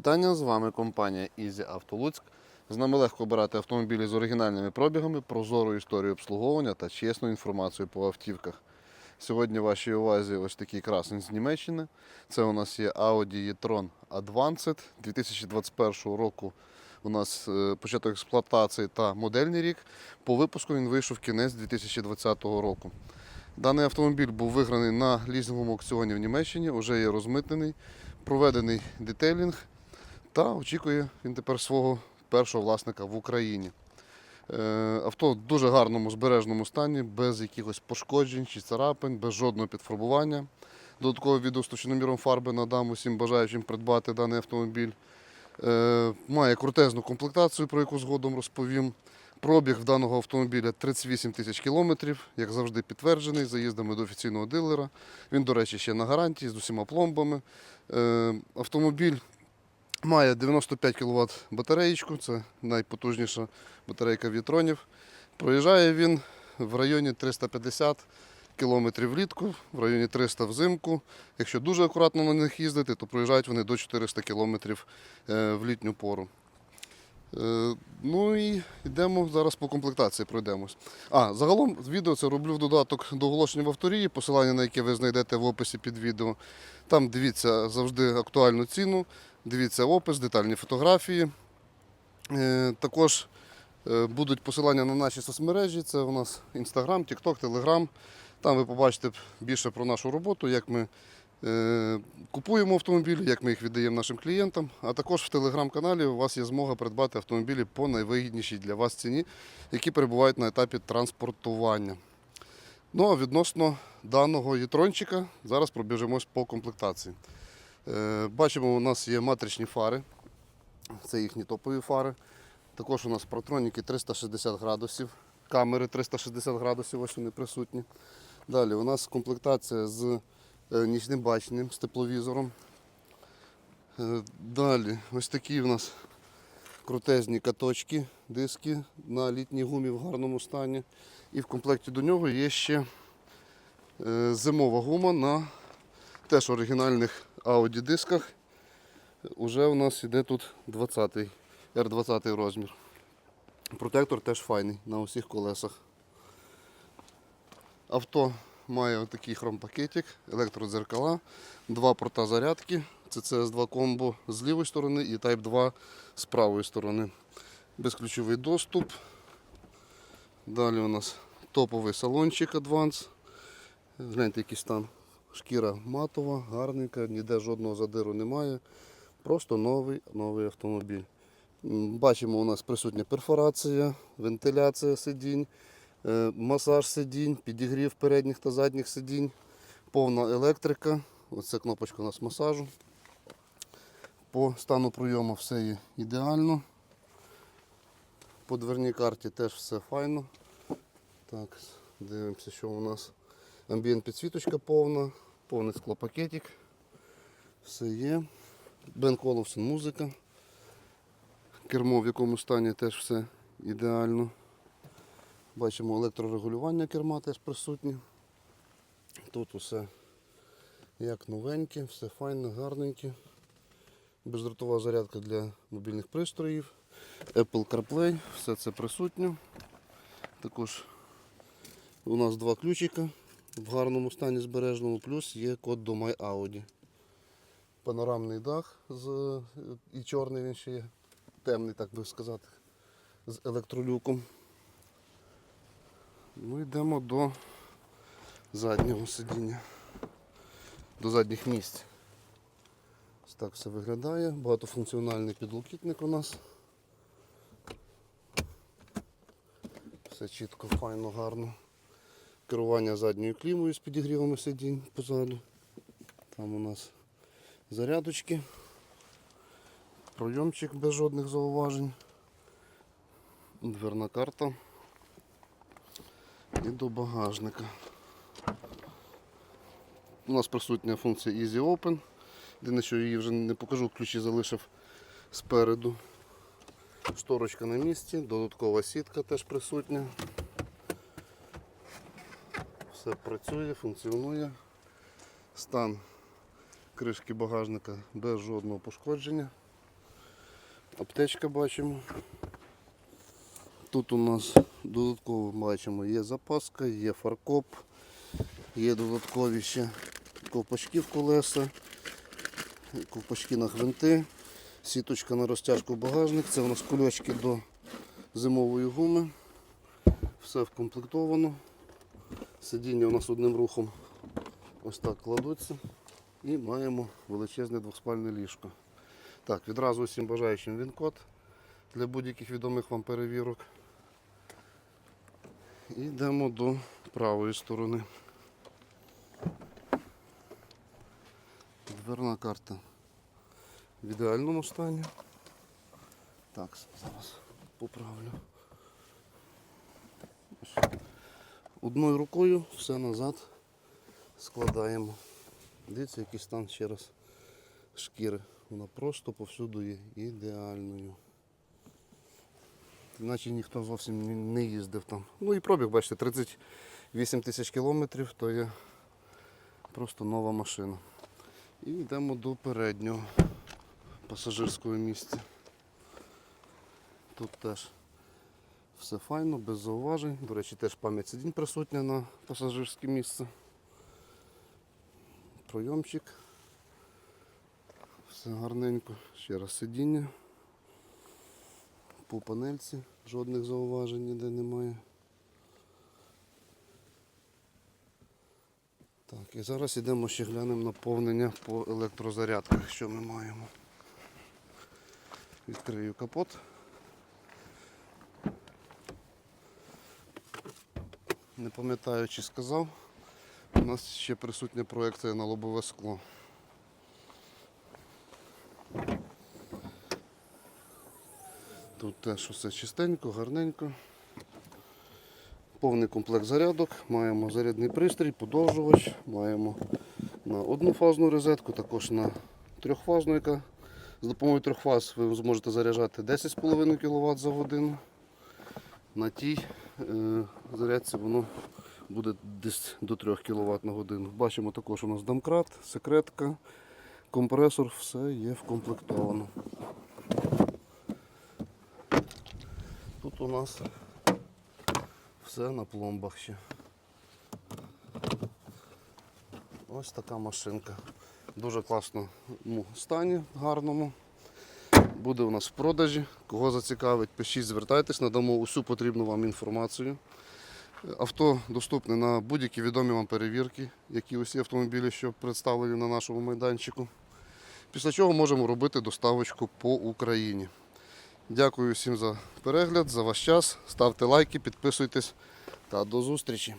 Вітання з вами компанія Easy Auto Луцьк. З нами легко обирати автомобілі з оригінальними пробігами, прозорою історією обслуговування та чесною інформацією по автівках. Сьогодні в вашій увазі ось такий красень з Німеччини. Це у нас є Audi e-tron Advanced 2021 року. У нас е, початок експлуатації та модельний рік. По випуску він вийшов кінець 2020 року. Даний автомобіль був виграний на лізинговому аукціоні в Німеччині, вже є розмитнений, проведений детейлінг та очікує він тепер свого першого власника в Україні. Е, Авто в дуже гарному збережному стані, без якихось пошкоджень чи царапин, без жодного підфарбування. Додаткове відео з фарби надам усім бажаючим придбати даний автомобіль. Е, Має крутезну комплектацію, про яку згодом розповім. Пробіг в даного автомобіля 38 тисяч кілометрів, як завжди підтверджений, заїздами до офіційного дилера. Він, до речі, ще на гарантії з усіма пломбами. Е, Автомобіль має 95 кВт батареєчку, це найпотужніша батарейка вітронів. Проїжджає він в районі 350 км влітку, в районі 300 взимку. Якщо дуже акуратно на них їздити, то проїжджають вони до 400 км е, в літню пору. Е, Ну і йдемо зараз по комплектації пройдемось. А, загалом відео це роблю в додаток до оголошення в авторії, посилання на яке ви знайдете в описі під відео. Там дивіться завжди актуальну ціну, дивіться опис, детальні фотографії. Е, Також е, будуть посилання на наші соцмережі. Це у нас Instagram, TikTok, Telegram. Там ви побачите більше про нашу роботу, як ми купуємо автомобілі, як ми їх віддаємо нашим клієнтам. А також в телеграм-каналі у вас є змога придбати автомобілі по найвигіднішій для вас ціні, які перебувають на етапі транспортування. Ну а відносно даного єтрончика, зараз пробіжимось по комплектації. Е, Бачимо, у нас є матричні фари. Це їхні топові фари. Також у нас протроніки 360 градусів, камери 360 градусів, ось вони присутні. Далі у нас комплектація з е, нічним баченням, з тепловізором. Е, Далі ось такі у нас крутезні каточки, диски на літній гумі в гарному стані. І в комплекті до нього є ще е, зимова гума на теж оригінальних Audi дисках. Уже у нас іде тут 20-й, R20 розмір. Протектор теж файний на усіх колесах. Авто має отакий хромпакетик, електродзеркала, два порта зарядки, ccs 2 комбо з лівої сторони і Type 2 з правої сторони. Безключовий доступ. Далі у нас топовий салончик Advance. Гляньте, який стан. Шкіра матова, гарненька, ніде жодного задиру немає. Просто новий новий автомобіль. Бачимо, у нас присутня перфорація, вентиляція сидінь, масаж сидінь, підігрів передніх та задніх сидінь, повна електрика. Оце кнопочка у нас масажу. По стану прийому все є ідеально. По дверній карті теж все файно. Так, дивимося, що у нас. Амбієнт підсвіточка повна, повний склопакетик. Все є. Бен Коловсон музика. Кермо в якому стані теж все ідеально. Бачимо електрорегулювання керма теж присутнє. Тут усе як новеньке, все файне, гарненьке. Бездротова зарядка для мобільних пристроїв. Apple CarPlay, все це присутнє. Також у нас два ключика в гарному стані збережному, плюс є код до My Audi. Панорамний дах з, і чорний він ще є, темний, так би сказати, з електролюком. Ну йдемо до заднього сидіння, до задніх місць. Так все виглядає. Багатофункціональний підлокітник у нас. Все чітко, файно, гарно. Керування задньою клімою з підігрівами сидінь позаду. Там у нас зарядочки, пройомчик без жодних зауважень, дверна карта і до багажника. У нас присутня функція Easy Open. Єдине, що її вже не покажу, ключі залишив спереду. Шторочка на місці, додаткова сітка теж присутня. Все працює, функціонує. Стан кришки багажника без жодного пошкодження. Аптечка бачимо. Тут у нас додатково бачимо є запаска, є фаркоп, є додаткові ще ковпачки в колеса, ковпачки на гвинти, сіточка на розтяжку багажник. Це у нас кульочки до зимової гуми. Все вкомплектовано. Сидіння у нас одним рухом ось так кладуться. І маємо величезне двоспальне ліжко. Так, відразу усім бажаючим він код для будь-яких відомих вам перевірок. І йдемо до правої сторони. Дверна карта в ідеальному стані. Так, зараз поправлю. Одною рукою все назад складаємо. Дивіться, який стан ще раз шкіри. Вона просто повсюду є ідеальною. Іначе ніхто зовсім не їздив там. Ну і пробіг, бачите, 38 тисяч кілометрів, то є просто нова машина. І йдемо до переднього пасажирського місця. Тут теж все файно, без зауважень. До речі, теж пам'ять сидінь присутня на пасажирське місце. Пройомчик. Все гарненько. Ще раз сидіння. По панельці жодних зауважень ніде немає. Так, і зараз йдемо ще глянемо наповнення по електрозарядках, що ми маємо. Відкрию капот. Не пам'ятаю, чи сказав. У нас ще присутня проекція на лобове скло. Тут теж усе чистенько, гарненько. Повний комплект зарядок. Маємо зарядний пристрій, подовжувач, маємо на однофазну розетку, також на трьохфазну, яка з допомогою трьох фаз ви зможете заряджати 10,5 кВт за годину. На тій е, зарядці воно буде десь до 3 кВт на годину. Бачимо також у нас домкрат, секретка, компресор, все є вкомплектовано. Тут у нас все на пломбах ще. Ось така машинка. Дуже класному стані, гарному. Буде у нас в продажі. Кого зацікавить, пишіть, звертайтесь, надамо усю потрібну вам інформацію. Авто доступне на будь-які відомі вам перевірки, які усі автомобілі, що представлені на нашому майданчику. Після чого можемо робити доставочку по Україні. Дякую всім за перегляд, за ваш час. Ставте лайки, підписуйтесь та до зустрічі.